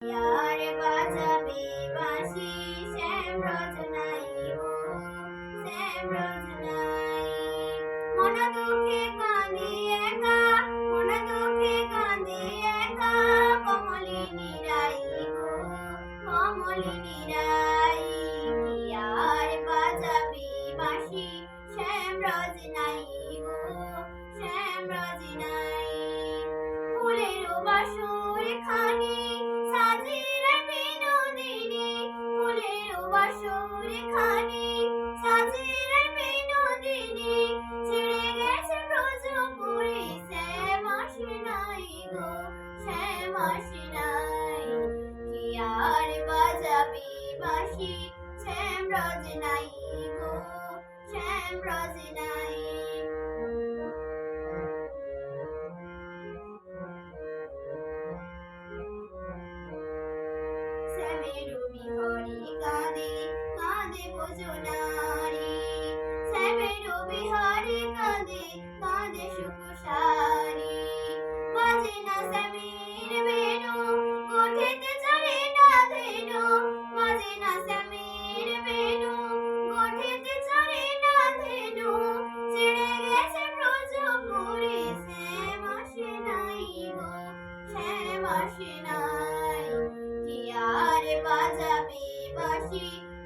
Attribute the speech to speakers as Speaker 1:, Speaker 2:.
Speaker 1: ইয়ার বাজাবে বাঁশি শ্যাম রজনাই গো শ্যাম রজনাই মন দুঃখে কাঁদি একা মন দুঃখে কাঁদি একা কমলিনী রাই গো কমলিনী রাই ইয়ার বাজাবে ফুলের বাসর খানি ব্রজপুরে শ্যাম রজ নাই গো শ্যাম রজ নাই। শ্যামের বিহরি কাঁদে ভোজনারি, শ্যামের বিহারি কাঁদে কাঁদে বাজে না বেনু কোঠেতে চড়ে না ধেনু। বাজে না বেনু কোঠেতে চড়ে না ধেনু। ছেড়ে গেছে শ্যাম আসে নাই গো, শ্যাম আসে নাই। কি আর বাঁশি?